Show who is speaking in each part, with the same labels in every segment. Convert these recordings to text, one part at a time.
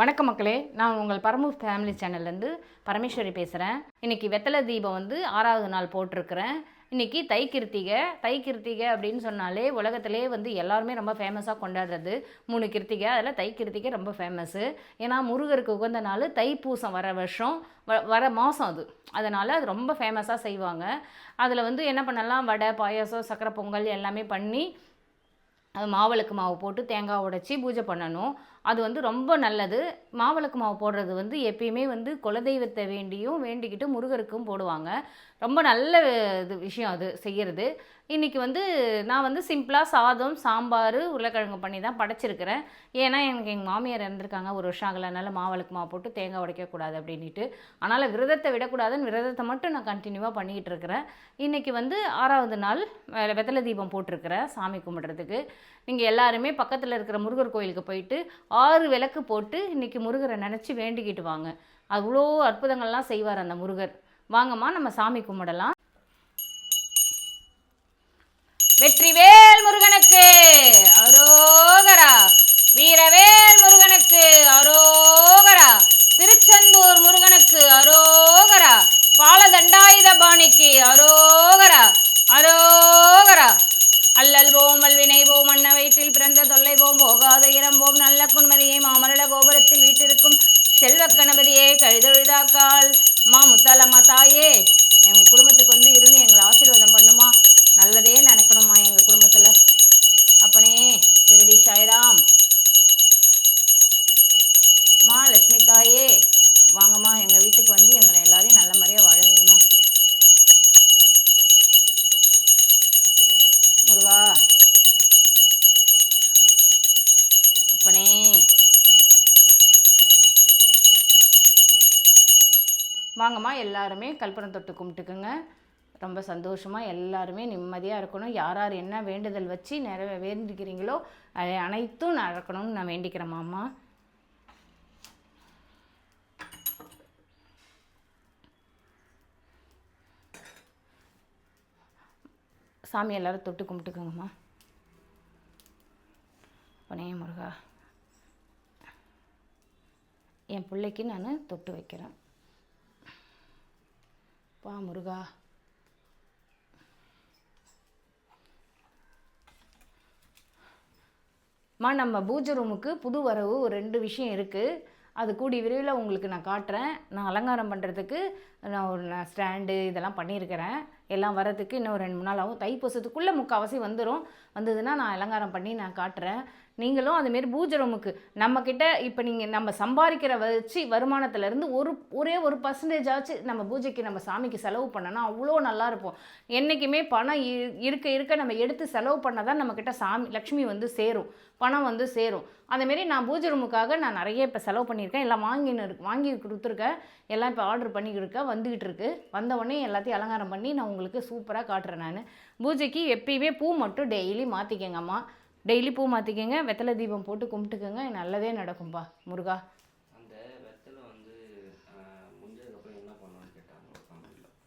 Speaker 1: வணக்கம் மக்களே நான் உங்கள் பரமூர் ஃபேமிலி சேனல்லேருந்து பரமேஸ்வரி பேசுகிறேன் இன்றைக்கி வெத்தலை தீபம் வந்து ஆறாவது நாள் போட்டிருக்கிறேன். இன்றைக்கி தை கிருத்திகை தை கிருத்திகை அப்படின்னு சொன்னாலே உலகத்திலே வந்து எல்லாருமே ரொம்ப ஃபேமஸாக கொண்டாடுறது. மூணு கிருத்திகை அதில் தை கிருத்திகை ரொம்ப ஃபேமஸ்ஸு ஏன்னா முருகருக்கு உகந்த நாள் தை பூசம் வர வருஷம் வ வர மாதம் அது. அதனால் அது ரொம்ப ஃபேமஸாக செய்வாங்க. அதில் வந்து என்ன பண்ணலாம்? வடை பாயாசம் சக்கரை பொங்கல் எல்லாமே பண்ணி அது மாவிளக்கு மாவு போட்டு தேங்காய் உடைச்சி பூஜை பண்ணணும். அது வந்து ரொம்ப நல்லது. மாவிளக்கு மாவு போடுறது வந்து எப்பயுமே வந்து குலதெய்வத்தை வேண்டியும் வேண்டிக்கிட்டு முருகருக்கும் போடுவாங்க. ரொம்ப நல்ல இது விஷயம் அது செய்கிறது இன்றைக்கி வந்து நான் வந்து சிம்பிளாக சாதம் சாம்பார் உருளைக்கிழங்கு பண்ணி தான் படைச்சிருக்கிறேன். ஏன்னா எனக்கு எங்கள் மாமியார் இறந்துருக்காங்க ஒரு வருஷம் ஆகலை. அதனால் மாவிளக்கு மாவு போட்டு தேங்காய் உடைக்கக்கூடாது அப்படின்ட்டு அதனால் விரதத்தை விடக்கூடாதுன்னு விரதத்தை மட்டும் நான் கண்டினியூவாக பண்ணிக்கிட்டு இருக்கிறேன். இன்றைக்கி வந்து ஆறாவது நாள் வெத்தலை தீபம் போட்டிருக்கிறேன் சாமி கும்பிட்றதுக்கு. நீங்கள் எல்லாருமே பக்கத்தில் இருக்கிற முருகர் கோயிலுக்கு போயிட்டு ஆறு விளக்கு போட்டு இன்றைக்கி முருகரை நினச்சி வேண்டிக்கிட்டு வாங்க. அவ்வளோ அற்புதங்கள்லாம் செய்வார் அந்த முருகர். வாங்கம்மா நம்ம சாமி கும்பிடலாம். வெற்றிவேல் முருகனுக்கு அரோகரா. வீரவேல் முருகனுக்கு அரோகரா. திருச்செந்தூர் முருகனுக்கு அரோகரா. பாலதண்டாயுத பாணிக்கு அரோகரா. அரோகரா. அல்லல் போம் வல்வினை போம் அன்ன வயிற்றில் பிறந்த தொல்லை போம் போகாத இரம்போம் நல்ல குண்மதியை மாமரள கோபுரத்தில் வீட்டிருக்கும் செல்வ கணபதியே கழுதொழுதாக்கால். மா முத்தாலம்மா தாயே எங்கள் குடும்பத்துக்கு வந்து இருந்து எங்களை ஆசீர்வாதம் பண்ணுமா நல்லதே நினைக்கணுமா எங்கள் குடும்பத்தில் அப்பனே வரலாம் மா லட்சுமி தாயே வாங்கம்மா எங்கள் வீட்டுக்கு வந்து எங்களை எல்லாரையும் நல்ல மாதிரியாக வாழ முருகா. அப்பனே. வாங்கம்மா எல்லாருமே கல்பனை தொட்டு கும்பிட்டுக்குங்க. ரொம்ப சந்தோஷமாக எல்லாருமே நிம்மதியாக இருக்கணும். யார் யார் என்ன வேண்டுதல் வச்சு நிறைய வேண்டிக்கிறீங்களோ அது அனைத்தும் நடக்கணும்னு நான் வேண்டிக்கிறேன் மாமா. சாமி எல்லாரும் தொட்டு கும்பிட்டுக்கோங்கம்மா பனைய முருகா. என் பிள்ளைக்கு நான் தொட்டு வைக்கிறேன். பா முருகா. மா நம்ம பூஜை ரூமுக்கு புது வரவு ஒரு ரெண்டு விஷயம் இருக்குது அது கூடி விரைவில் உங்களுக்கு நான் காட்டுறேன். நான் அலங்காரம் பண்ணுறதுக்கு நான் ஒரு நான் ஸ்டாண்டு இதெல்லாம் பண்ணியிருக்கிறேன். எல்லாம் வரதுக்கு இன்னும் ஒரு ரெண்டு மூணு நாள் ஆகும். தைப்பூசத்துக்குள்ளே முக்கால்வாசி வந்துடும் வந்ததுன்னா நான் அலங்காரம் பண்ணி நான் காட்டுறேன். நீங்களும் அதுமாரி பூஜை ரூமுக்கு நம்மக்கிட்ட இப்போ நீங்கள் நம்ம சம்பாதிக்கிற வச்சு வருமானத்துலேருந்து ஒரு ஒரே ஒரு பர்சன்டேஜ் ஆச்சு நம்ம பூஜைக்கு நம்ம சாமிக்கு செலவு பண்ணோன்னா அவ்வளோ நல்லா இருப்போம் என்றைக்குமே பணம் இ- இருக்க இருக்க நம்ம எடுத்து செலவு பண்ணால் தான் நம்மக்கிட்ட சாமி லக்ஷ்மி வந்து சேரும். பணம் வந்து சேரும். அதேமாரி நான் பூஜை ரூமுக்காக நான் நிறைய இப்போ செலவு பண்ணியிருக்கேன். எல்லாம் வாங்கின்னு இருக்கு வாங்கி கொடுத்துருக்கேன். எல்லாம் இப்போ ஆர்டர் பண்ணிக்கிட்டு வந்துக்கிட்டு இருக்கு. வந்தவொடனே எல்லாத்தையும் அலங்காரம் பண்ணி நான் உங்களுக்கு சூப்பராக காட்டுறேன் நான். பூஜைக்கு எப்பயுமே பூ மட்டும் டெய்லி மாற்றிக்கங்க அம்மா டெய்லி பூ மாற்றிக்கங்க வெத்தலை தீபம் போட்டு கும்பிட்டுக்கோங்க நல்லதே நடக்கும்பா முருகா.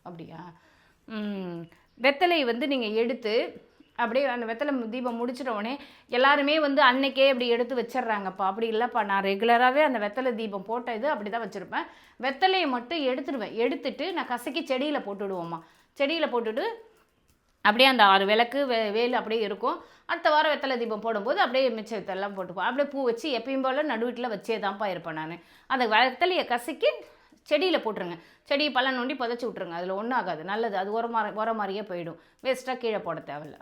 Speaker 1: அப்படியா? வெத்தலை வந்து நீங்கள் எடுத்து அப்படியே அந்த வெத்தலை தீபம் முடிச்சிட்ட உடனே எல்லாருமே வந்து அன்னைக்கே அப்படி எடுத்து வச்சிடுறாங்கப்பா. அப்படி இல்லைப்பா நான் ரெகுலராகவே அந்த வெத்தலை தீபம் போட்ட இது அப்படி தான் வச்சுருப்பேன். வெத்தலையை மட்டும் எடுத்துடுவேன். எடுத்துட்டு நான் கசக்கி செடியில் போட்டுடுவோம்மா. செடியில் போட்டுட்டு அப்படியே அந்த ஆறு விளக்கு வே வேல் அப்படியே இருக்கும். அடுத்த வாரம் வெத்தலை தீபம் போடும்போது அப்படியே மிச்ச வெத்தலாம் போட்டுப்போம் அப்படியே பூ வச்சு எப்பயும் போல் நடுவீட்டில் வச்சே தான்ப்பா இருப்பேன் நான். அந்த வெத்தலையை கசக்கி செடியில் போட்டுருங்க. செடியை பழம் நோண்டி புதைச்சி விட்ருங்க அதில் ஒன்றும் ஆகாது. நல்லது. அது உரம் உரம் மாதிரியே போயிடும். வேஸ்ட்டாக கீழே போட தேவையில்லை.